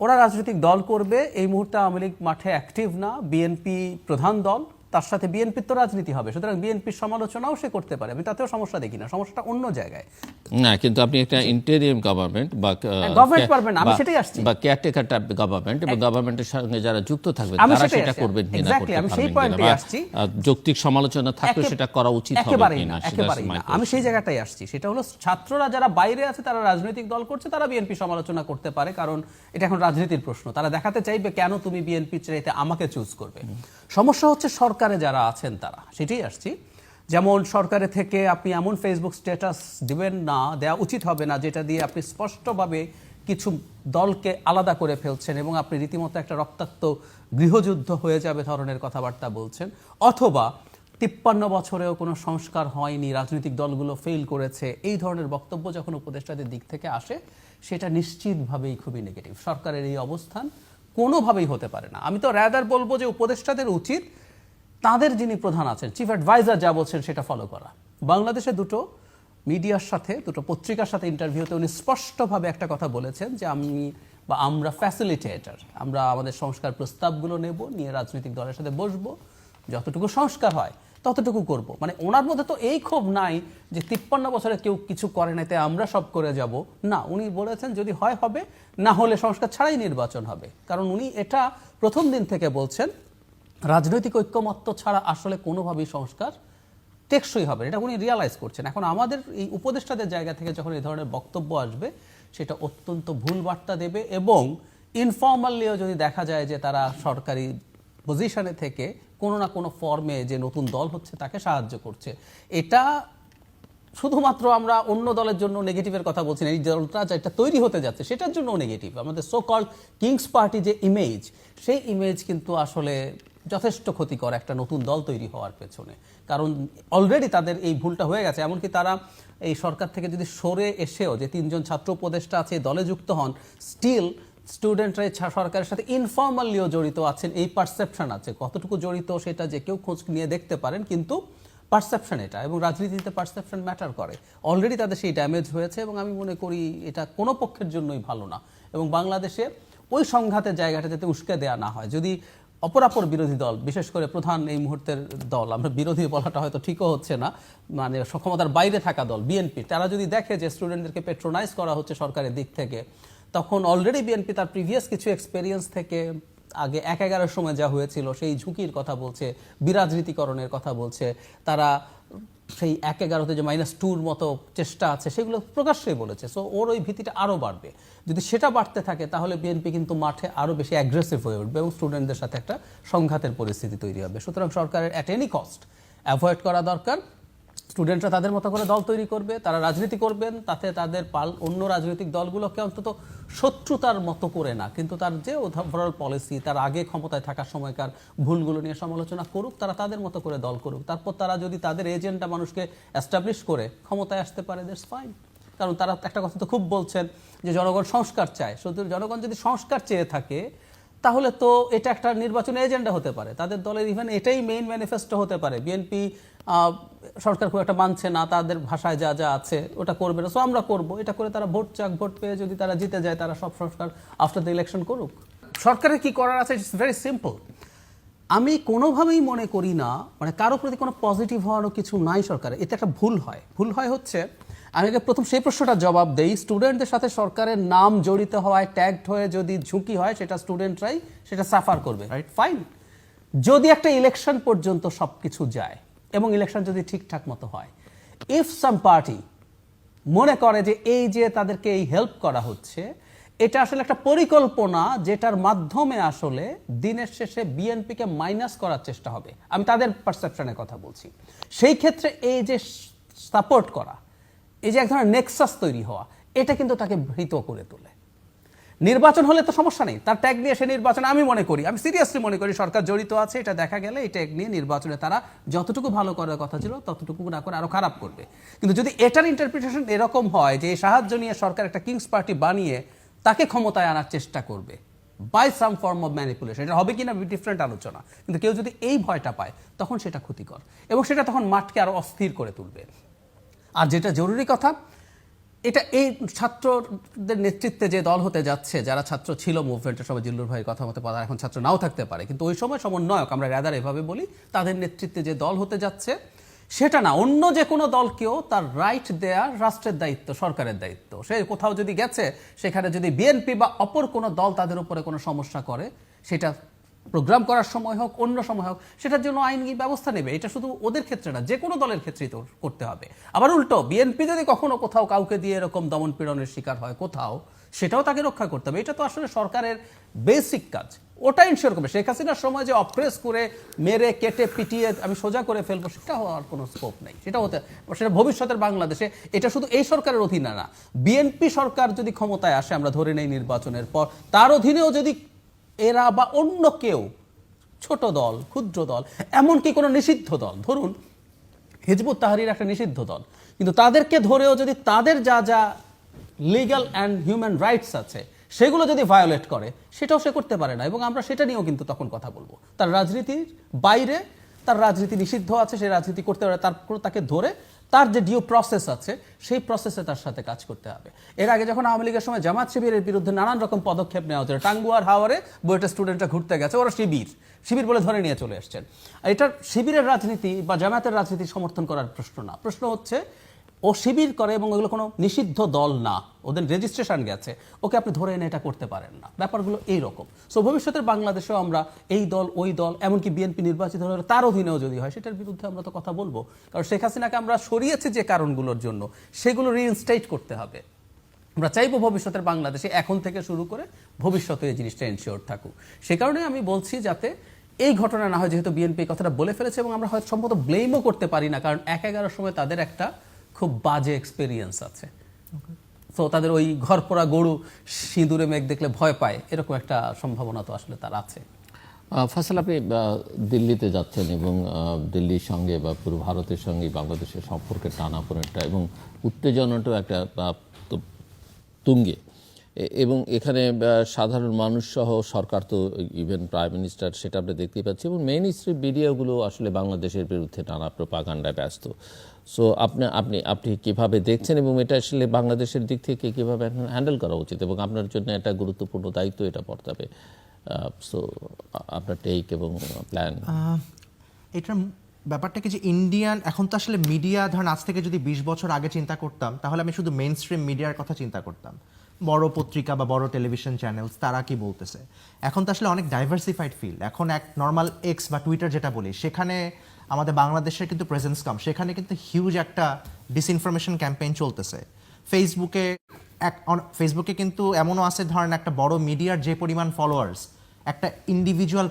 ওরা রাজনৈতিক দল করবে। এই মুহূর্তে আওয়ামী লীগ মাঠে অ্যাক্টিভ না। বিএনপি প্রধান দল। তার সাথে বিএনপির তো রাজনীতি হবে সুতরাং বিএনপির সমালোচনাও সে করতে পারে আমি তাতেও সমস্যা দেখি না সমস্যাটা অন্য জায়গায় না কিন্তু আপনি একটা ইন্টেরিয়াম গভর্নমেন্ট বা হ্যাঁ, government পারবেন আমি সেটাই আসছি। বা কেয়ারটেকার টাইপ গভর্নমেন্ট এবং গভর্নমেন্টের সঙ্গে যারা যুক্ত থাকবে তারা সেটা। করবেন কিনা আমি সেই বা, আসছি। যৌক্তিক সমালোচনা থাকলে সেটা করা উচিত হবে কিনা সেটা না আমি সেই জায়গাটাই আসছি সেটা হলো ছাত্ররা যারা বাইরে আছে তারা রাজনৈতিক দল করছে তারা বিএনপি সমালোচনা করতে পারে কারণ এটা এখন রাজনীতির প্রশ্ন তারা দেখাতে চাইবে কেন তুমি বিএনপি চাইতে আমাকে চুজ করবে সমস্যা হচ্ছে সরকারে যারা আছেন তারা, সেটাই আসছি। যেমন সরকারে থেকে আপনি এমন ফেসবুক স্ট্যাটাস দিবেন না দেওয়া উচিত হবে না, যেটা দিয়ে আপনি স্পষ্টভাবে কিছু দলকে আলাদা করে ফেলছেন এবং আপনি রীতিমতো একটা রক্তাক্ত গৃহযুদ্ধ হয়ে যাবে ধরনের কথাবার্তা বলছেন। অথবা তিপ্পান্ন বছরেও কোনো সংস্কার হয়নি, রাজনৈতিক দলগুলো ফেল করেছে, এই ধরনের বক্তব্য যখন উপদেষ্টাদের দিক থেকে আসে, সেটা নিশ্চিতভাবেই খুবই নেগেটিভ সরকারের এই অবস্থান কোনোভাবেই হতে পারে না। আমি তো র্যাদার বলব যে উপদেষ্টাদের উচিত তাদের যিনি প্রধান আছেন চিফ অ্যাডভাইজার যা বলছেন সেটা ফলো করা। বাংলাদেশে দুটো মিডিয়ার সাথে, দুটো পত্রিকার সাথে ইন্টারভিউতে উনি স্পষ্টভাবে একটা কথা বলেছেন যে আমি বা আমরা ফ্যাসিলিটেটর আমরা আমাদের সংস্কার প্রস্তাবগুলো নেব, নিয়ে রাজনৈতিক দলের সাথে বসবো, যতটুকু সংস্কার হয় ততটুকু করব। মানে ওনার মধ্যে তো এই ক্ষোভ নাই যে তিপ্পান্ন বছরে কেউ কিছু করে নাই তাই আমরা সব করে যাব। না, উনি বলেছেন যদি হয়, হবে, না হলে সংস্কার ছাড়াই নির্বাচন হবে। কারণ উনি এটা প্রথম দিন থেকে বলছেন রাজনৈতিক ঐক্যমত্য ছাড়া আসলে কোনোভাবেই সংস্কার টেকসই হবে। এটা উনি রিয়ালাইজ করছেন। এখন আমাদের এই উপদেষ্টাদের জায়গা থেকে যখন এই ধরনের বক্তব্য আসবে, সেটা অত্যন্ত ভুল বার্তা দেবে এবং ইনফর্মালিও যদি দেখা যায় যে তারা সরকারি পজিশনে থেকে কোনো না কোনো ফর্মে যে নতুন দল হচ্ছে, তাকে সাহায্য করছে। এটা শুধুমাত্র আমরা অন্য দলের জন্য নেগেটিভের কথা বলছি না, এই দলটা যেটা তৈরি হতে যাচ্ছে, সেটার জন্য নেগেটিভ আমাদের সো কল কিংস পার্টি যে ইমেজ সেই ইমেজ কিন্তু আসলে যথেষ্ট ক্ষতিকর একটা নতুন দল তৈরি হওয়ার পেছনে। কারণ অলরেডি তাদের এই ভুলটা হয়ে গেছে। এমনকি তারা এই সরকার থেকে যদি সরে এসেও যে তিনজন ছাত্র উপদেষ্টা আছে দলে যুক্ত হন স্টিল স্টুডেন্টরা সরকারের সাথে ইনফর্মালিও জড়িত আছেন। এই পারসেপশন আছে। কতটুকু জড়িত সেটা যে কেউ খোঁজ নিয়ে দেখতে পারেন, কিন্তু পারসেপশন এটা এবং রাজনীতিতে পারসেপশন ম্যাটার করে। অলরেডি তাদের সেই ড্যামেজ হয়েছে এবং আমি মনে করি এটা কোনো পক্ষের জন্যই ভালো না। এবং বাংলাদেশে ওই সংঘাতের জায়গাটা যাতে উস্কে দেওয়া না হয়। যদি অপরাপর বিরোধী দল, বিশেষ করে প্রধান এই মুহূর্তের দল, আমরা বিরোধী বলাটা হয়তো ঠিকও হচ্ছে না মানে সক্ষমতার বাইরে থাকা দল বিএনপি তারা যদি দেখে যে স্টুডেন্টদেরকে পেট্রোনাইজ করা হচ্ছে সরকারের দিক থেকে, তখন অলরেডি বিএনপি তার প্রিভিয়াস কিছু এক্সপেরিয়েন্স থেকে আগে এক এগারোর সময় যা হয়েছিল, সেই ঝুঁকির কথা বলছে, বিরাজনীতিকরণের কথা বলছে, তারা সেই এক এগারোতে যে মাইনাস টুর মতো চেষ্টা আছে, সেগুলো প্রকাশ্যেই বলেছে। সো ওর ওই ভীতিটা আরও বাড়বে। যদি সেটা বাড়তে থাকে, তাহলে বিএনপি কিন্তু মাঠে আরও বেশি অ্যাগ্রেসিভ হয়ে উঠবে এবং স্টুডেন্টদের সাথে একটা সংঘাতের পরিস্থিতি তৈরি হবে। সুতরাং সরকারের অ্যাট এনি কস্ট অ্যাভয়েড করা দরকার। স্টুডেন্টরা তাদের মতো করে দল তৈরি করবে, তারা রাজনীতি করবেন, তাতে তাদের পাল অন্য রাজনৈতিক দলগুলোকে অন্তত শত্রুতার মতো করে না। কিন্তু তার যে ওভারঅল পলিসি তার আগে ক্ষমতায় থাকার সময়কার ভুলগুলো নিয়ে সমালোচনা করুক, তারা তাদের মতো করে দল করুক। তারপর তারা যদি তাদের এজেন্ডা মানুষকে অ্যাস্টাবলিশ করে, ক্ষমতায় আসতে পারে দ্যাটস ফাইন কারণ তারা একটা কথা তো খুব বলছেন যে জনগণ সংস্কার চায়। শুধু জনগণ যদি সংস্কার চেয়ে থাকে, তাহলে তো এটা একটা নির্বাচনী এজেন্ডা হতে পারে। তাদের দলের ইভেন এটাই মেইন ম্যানিফেস্টো হতে পারে। বিএনপি সরকার খুব একটা মানছে না তাদের ভাষায় যা যা আছে ওটা করবে না। সো আমরা করব। এটা করে তারা ভোট চাক ভোট পেয়ে যদি তারা জিতে যায় তারা সব সরকার আফটার দ্য ইলেকশন করুক। সরকারের কি করার আছে? ইটস ভেরি সিম্পল আমি কোনোভাবেই মনে করি না মানে কারও প্রতি কোনো পজিটিভ হওয়ারও কিছু নাই সরকারে। এতে একটা ভুল হয়। ভুল হয় হচ্ছে আমি আগে প্রথম সেই প্রশ্নটা জবাব দেই। স্টুডেন্টদের সাথে সরকারের নাম জড়িত হওয়ায় ট্যাগড হয়ে যদি ঝুঁকি হয় সেটা স্টুডেন্টরাই সেটা সাফার করবে। রাইট ফাইন যদি একটা ইলেকশন পর্যন্ত সব কিছু যায় এবং ইলেকশন যদি ঠিকঠাক মতো হয়। ইফ সাম পার্টি মনে করে যে এই যে তাদেরকে এই হেল্প করা হচ্ছে, এটা আসলে একটা পরিকল্পনা যেটার মাধ্যমে আসলে দিনের শেষে বিএনপিকে মাইনাস করার চেষ্টা হবে। আমি তাদের পারসেপশনের কথা বলছি। সেই ক্ষেত্রে এই যে সাপোর্ট করা, এই যে এক ধরনের নেক্সাস তৈরি হওয়া, এটা কিন্তু তাকে ভীত করে তোলে। নির্বাচন হলে তো সমস্যা নেই। তার ট্যাগ নিয়ে সে নির্বাচন আমি মনে করি। আমি সিরিয়াসলি মনে করি সরকার জড়িত আছে, এটা দেখা গেলে এই ট্যাগ নিয়ে নির্বাচনে তারা যতটুকু ভালো করার কথা ছিল ততটুকু না করে আরও খারাপ করবে। কিন্তু যদি এটার ইন্টারপ্রিটেশন এরকম হয় যে এই সাহায্য নিয়ে সরকার একটা কিংস পার্টি বানিয়ে তাকে ক্ষমতায় আনার চেষ্টা করবে by some form of manipulation এটা হবে কিনা ডিফারেন্ট আলোচনা। কিন্তু কেউ যদি এই ভয়টা পায়, তখন সেটা ক্ষতিকর। এবং সেটা তখন মাঠকে আরও অস্থির করে তুলবে। আর যেটা জরুরি কথা এটা এই ছাত্রদের নেতৃত্বে যে দল হতে যাচ্ছে, যারা ছাত্র ছিল মুভমেন্টের সময়, জিল্লুর ভাইয়ের কথা মতো পাতা এখন ছাত্র নাও থাকতে পারে। কিন্তু ওই সময় সমন্বয়ক, আমরা র্যাদার এভাবে বলি, তাদের নেতৃত্বে যে দল হতে যাচ্ছে, সেটা না। অন্য যে কোনো দলকেও তার রাইট দেয়া রাষ্ট্রের দায়িত্ব, সরকারের দায়িত্ব। সে কোথাও যদি গেছে, সেখানে যদি বিএনপি বা অপর কোনো দল তাদের উপরে কোনো সমস্যা করে, সেটা প্রোগ্রাম করার সময় হোক, অন্য সময় হোক, সেটার জন্য আইনি ব্যবস্থা নেবে। এটা শুধু ওদের ক্ষেত্রে না যে কোনো দলের ক্ষেত্রেই তো করতে হবে। আবার উল্টো, বিএনপি যদি কখনো কোথাও কাউকে দিয়ে এরকম দমন পীড়নের শিকার হয়, কোথাও, সেটাও তাকে রক্ষা করতে হবে। এটা তো আসলে সরকারের বেসিক কাজ। ওটা ইনশিওর করবে। শেখ হাসিনার সময় যে অপ্রেস করে, মেরে, কেটে, পিটিয়ে আমি সোজা করে ফেলব, সেটা হওয়ার কোনো স্কোপ নেই। সেটা হতে, সেটা ভবিষ্যতের বাংলাদেশে, এটা শুধু এই সরকারের অধীনে না। বিএনপি সরকার যদি ক্ষমতায় আসে, আমরা ধরে নেই নির্বাচনের পর, তার অধীনেও যদি এরা বা অন্য কেউ, ছোট দল, ক্ষুদ্র দল, এমনকি কোনো নিষিদ্ধ দল, ধরুন হিজবুত তাহারির একটা নিষিদ্ধ দল, কিন্তু তাদেরকে ধরেও যদি তাদের যা যা লিগ্যাল অ্যান্ড হিউম্যান রাইটস আছে, সেগুলো যদি ভায়োলেট করে, সেটাও সে করতে পারে না, এবং আমরা সেটা নিয়েও কিন্তু তখন কথা বলব। তার রাজনীতির বাইরে, তার রাজনীতি নিষিদ্ধ আছে, সে রাজনীতি করতে পারে, তারপর তাকে ধরে তার যে ডিউ প্রসেস আছে, সেই প্রসেসে তার সাথে কাজ করতে হবে। এর আগে যখন আওয়ামী লীগের সময় জামাত শিবিরের বিরুদ্ধে নানান রকম পদক্ষেপ নেওয়া হচ্ছে টাঙ্গুয়ার হাওয়ারে বইটা স্টুডেন্টরা ঘুরতে গেছে, ওরা শিবির শিবির বলে ধরে নিয়ে চলে এসছেন। এটা শিবিরের রাজনীতি বা জামাতের রাজনীতি সমর্থন করার প্রশ্ন না। প্রশ্ন হচ্ছে ও শিবির করে এবং ওগুলো কোনো নিষিদ্ধ দল না। ওদের রেজিস্ট্রেশন গেছে। ওকে আপনি ধরে এনে এটা করতে পারেন না। ব্যাপারগুলো এই রকম সো ভবিষ্যতের বাংলাদেশেও আমরা এই দল, ওই দল, এমনকি বিএনপি নির্বাচিত হলে তার অধীনেও যদি হয়, সেটার বিরুদ্ধে আমরা তো কথা বলব। কারণ শেখ হাসিনাকে আমরা সরিয়েছি যে কারণগুলোর জন্য, সেগুলো রিইনস্টেট করতে হবে। আমরা চাইব ভবিষ্যতের বাংলাদেশে এখন থেকে শুরু করে ভবিষ্যতে এই জিনিসটা এনশিওর থাকুক। সে কারণে আমি বলছি যাতে এই ঘটনা না হয়, যেহেতু বিএনপি কথাটা বলে ফেলেছে এবং আমরা হয়তো সম্ভবত ব্লেমও করতে পারি না, কারণ এক এগারোর সময় তাদের একটা খুব বাজে এক্সপিরিয়েন্স আছে। তো তাদের ওই ঘর পোড়া গরু সিঁদুরে মেঘ দেখলে ভয় পায় এরকম একটা সম্ভাবনা তো আসলে তার আছে। ফাসল আপনি দিল্লিতে যাচ্ছেন এবং দিল্লির সঙ্গে বা পুরো ভারতের সঙ্গে বাংলাদেশের সম্পর্কের টানাপোড়েনটা এবং উত্তেজনাটাও একটা তুঙ্গে। এবং এখানে সাধারণ মানুষ সহ সরকার তো ইভেন প্রাইম মিনিস্টার সেটা আমরা দেখতেই পাচ্ছি এবং মেইন স্ট্রিম মিডিয়াগুলো আসলে বাংলাদেশের বিরুদ্ধে নানা প্রপাগান্ডায় ব্যস্ত। সো আপনি আপনি আপনি কীভাবে দেখছেন এবং এটা আসলে বাংলাদেশের দিক থেকে কীভাবে হ্যান্ডেল করা উচিত এবং আপনার জন্য একটা গুরুত্বপূর্ণ দায়িত্ব এটা পড়তাবে সো আপনার টেক এবং প্ল্যান আহ, এটার ম- ব্যাপারটা কি যে ইন্ডিয়ান এখন তো আসলে মিডিয়া ধরেন আজ থেকে যদি বিশ বছর আগে চিন্তা করতাম তাহলে আমি শুধু মেইন স্ট্রিম মিডিয়ার কথা চিন্তা করতাম। বড় পত্রিকা বা বড় টেলিভিশন চ্যানেলস তারা কি বলতেছে? এখন তো আসলে অনেক ডাইভার্সিফাইড ফিল্ড এখন এক নর্মাল এক্স বা টুইটার যেটা বলি, সেখানে আমাদের বাংলাদেশের কিন্তু প্রেজেন্স কম। সেখানে কিন্তু হিউজ একটা ডিসইনফরমেশন ক্যাম্পেইন চলতেছে। ফেসবুকে এক ফেসবুকে কিন্তু এমনও আছে, ধরেন একটা বড় মিডিয়ার যে পরিমাণ ফলোয়ার্স একটা ইন্ডিভিজুয়াল